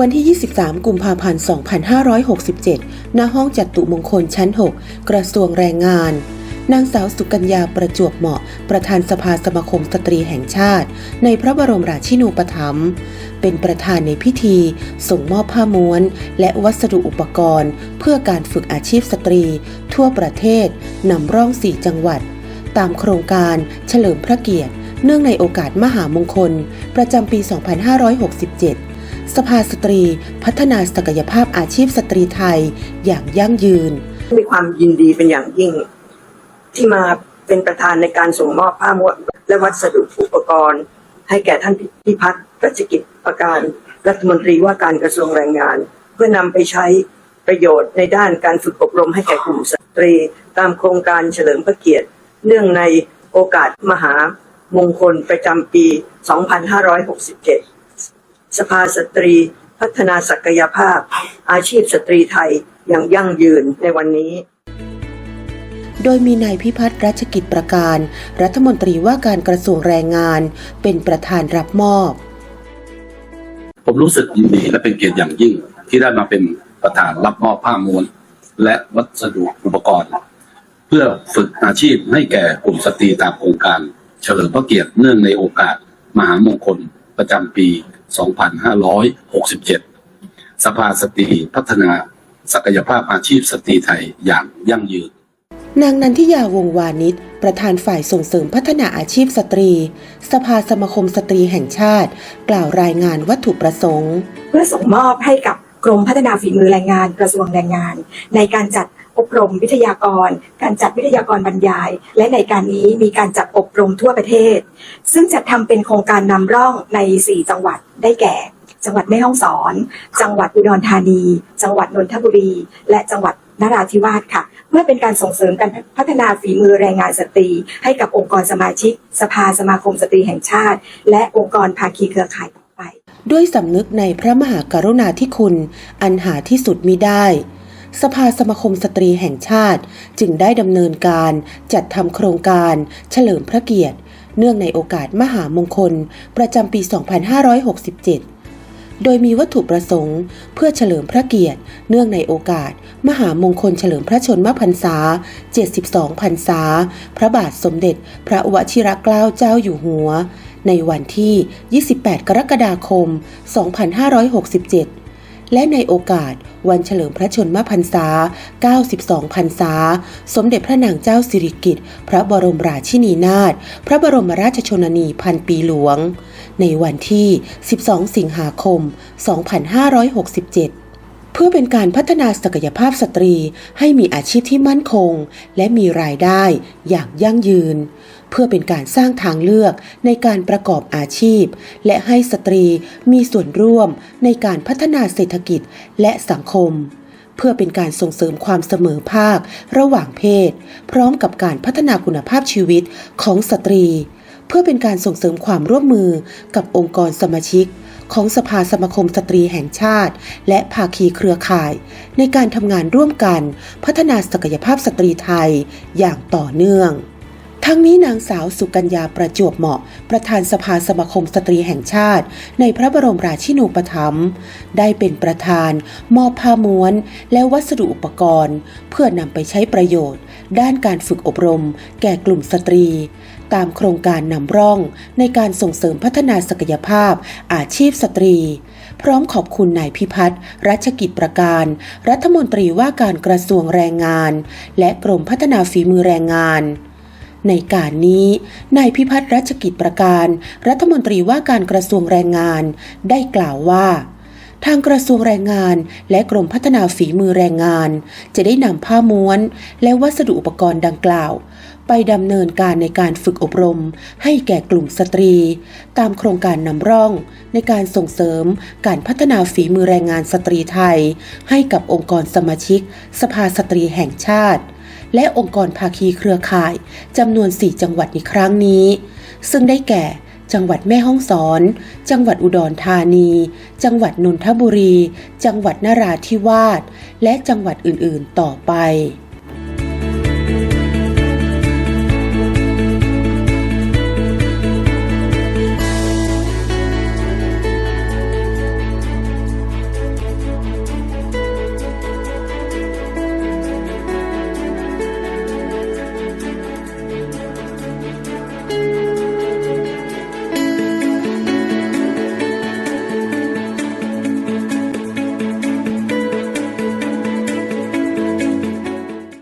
วันที่ 23 กุมภาพันธ์ 2567 ณ ห้องจัดตุมงคลชั้น 6 กระทรวงแรงงาน นางสาวสุกัญญาประจวบเหมาะ ประธานสภาสมาคมสตรีแห่งชาติ ในพระบรมราชินูปถัมภ์ เป็นประธานในพิธี ส่งมอบผ้าม้วน และวัสดุอุปกรณ์ เพื่อการฝึกอาชีพสตรี ทั่วประเทศ นำร่อง 4 จังหวัด ตามโครงการเฉลิมพระเกียรติ เนื่องในโอกาสมหามงคล ประจำปี 2567 สภาสตรี พัฒนาศักยภาพอาชีพสตรีไทยอย่างยั่งยืน มีความยินดีเป็นอย่างยิ่ง ที่มาเป็นประธานในการส่งมอบผ้าม้วนและวัสดุอุปกรณ์ ให้แก่ท่านพิพัฒน์รัชกิจประการรัฐมนตรีว่าการกระทรวงแรงงาน เพื่อนำไปใช้ประโยชน์ในด้านการฝึกอบรมให้แก่กลุ่มสตรี ตามโครงการเฉลิมพระเกียรติ เนื่องในโอกาสมหามงคลประจำปี 2567 สภาสตรี พัฒนาศักยภาพ อาชีพสตรีไทยอย่างยั่งยืนในวันนี้ โดยมีนายพิพัฒน์รัชกิจประการ รัฐมนตรีว่าการกระทรวงแรงงาน เป็นประธานรับมอบ ผมรู้สึกยินดีและเป็นเกียรติอย่างยิ่งที่ได้มาเป็นประธานรับมอบผ้าม้วน และวัสดุอุปกรณ์ เพื่อฝึกอาชีพให้แก่กลุ่มสตรีตามโครงการ เฉลิมพระเกียรติเนื่องในโอกาส มหามงคลประจำปี 2567 สภาสตรีพัฒนาศักยภาพอาชีพสตรีไทยอย่างยั่งยืน นางนันทิยาวงวานิชประธานฝ่ายส่งเสริมพัฒนาอาชีพสตรี สภาสมาคมสตรีแห่งชาติ กล่าวรายงานวัตถุประสงค์ เพื่อส่งมอบให้กับกรมพัฒนาฝีมือแรงงานกระทรวงแรงงาน ในการจัด อบรมวิทยากร การจัดวิทยากรบรรยาย และในการนี้มีการจัดอบรมทั่วประเทศ ซึ่งจะทำเป็นโครงการนำร่องใน 4 จังหวัดได้แก่ จังหวัดแม่ฮ่องสอน จังหวัดอุดรธานี จังหวัดนนทบุรี และจังหวัดนราธิวาสค่ะ เพื่อเป็นการส่งเสริมการพัฒนาฝีมือแรงงานสตรี ให้กับองค์กรสมาชิก สภาสมาคมสตรีแห่งชาติ และองค์กรภาคีเครือข่ายต่อไป ด้วยสำนึกในพระมหากรุณาธิคุณ อันหาที่สุดมิได้ สภาสมาคมสตรีแห่งชาติ จึงได้ดำเนินการจัดทำโครงการเฉลิมพระเกียรติ เนื่องในโอกาสมหามงคล ประจำปี 2567โดยมีวัตถุประสงค์เพื่อเฉลิมพระเกียรติ เนื่องในโอกาส มหามงคลเฉลิมพระชนมพรรษา 72 พรรษา พระบาทสมเด็จ พระวชิรเกล้าเจ้าอยู่หัว ในวันที่ 28 กรกฎาคม 2567 และในโอกาสวันเฉลิมพระชนมพรรษา 92 พรรษา สมเด็จพระนางเจ้าสิริกิติ์ พระบรมราชินีนาถ พระบรมราชชนนีพันปีหลวง ในวันที่ 12 สิงหาคม 2567 เพื่อเป็นการพัฒนาศักยภาพสตรีให้มีอาชีพที่มั่นคง และมีรายได้อย่างยั่งยืน เพื่อเป็นการสร้างทางเลือกในการประกอบอาชีพ และให้สตรีมีส่วนร่วมในการพัฒนาเศรษฐกิจและสังคม เพื่อเป็นการส่งเสริมความเสมอภาคระหว่างเพศ พร้อมกับการพัฒนาคุณภาพชีวิตของสตรี เพื่อเป็นการส่งเสริมความร่วมมือกับองค์กรสมาชิก ของสภาสมาคมสตรีแห่งชาติ และภาคีเครือข่าย ในการทำงานร่วมกันพัฒนาศักยภาพสตรีไทยอย่างต่อเนื่องทั้งนี้นางสาวสุกัญญาประจวบเหมาะ ประธานสภาสมาคมสตรีแห่งชาติ ในพระบรมราชินูปถัมภ์ได้เป็นประธาน มอบผ้าม้วน และวัสดุอุปกรณ์ เพื่อนำไปใช้ประโยชน์ ด้านการฝึกอบรม แก่กลุ่มสตรีตามโครงการนำร่องในการส่งเสริมพัฒนาศักยภาพ อาชีพสตรี พร้อมขอบคุณนายพิพัฒน์รัชกิจประการ รัฐมนตรีว่าการกระทรวงแรงงาน และกรมพัฒนาฝีมือแรงงานในการนี้นายพิพัฒน์รัชกิจประการ รัฐมนตรีว่าการกระทรวงแรงงาน ได้กล่าวว่า ทางกระทรวงแรงงานและกรมพัฒนาฝีมือแรงงาน จะได้นำผ้าม้วน และวัสดุอุปกรณ์ดังกล่าว ไปดำเนินการในการฝึกอบรม ให้แก่กลุ่มสตรี ตามโครงการนำร่อง ในการส่งเสริมการพัฒนาฝีมือแรงงานสตรีไทย ให้กับองค์กรสมาชิก สภาสตรีแห่งชาติ และองค์กรภาคีเครือข่ายจำนวน 4 จังหวัดในครั้งนี้ ซึ่งได้แก่จังหวัดแม่ฮ่องสอน จังหวัดอุดรธานี จังหวัดนนทบุรี จังหวัดนราธิวาส และจังหวัดอื่น ๆ ต่อไป